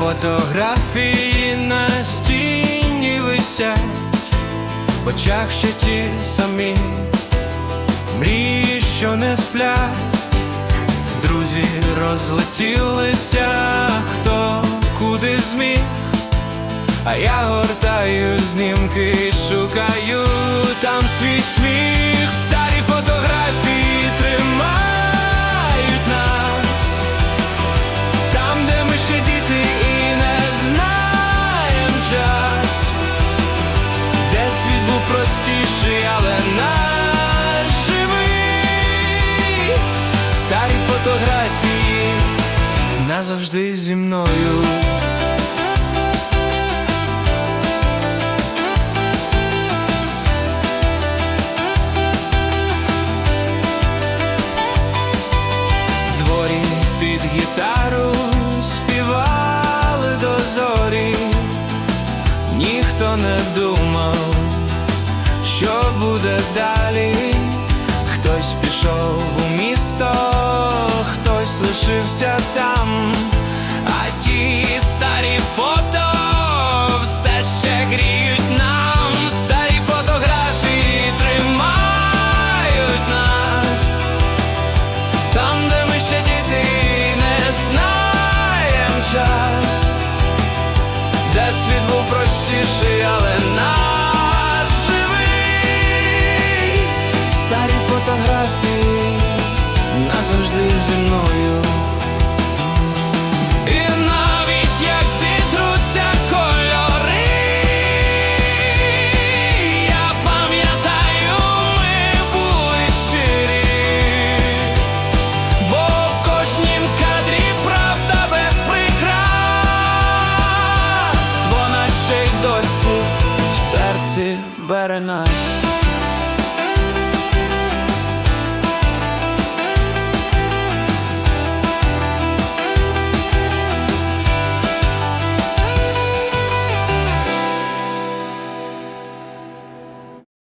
Фотографії на стіні висять, в очах ще ті самі, мрії, що не сплять, друзі розлетілися, хто куди зміг, а я гортаю знімки, шукаю там свій сміх, старі фотографії простіший, але наш живий, старі фотографії назавжди зі мною. В дворі під гітару співали до зорі, ніхто не думав, що буде далі. Хтось пішов у місто, хтось лишився там, досі в серці бере нас.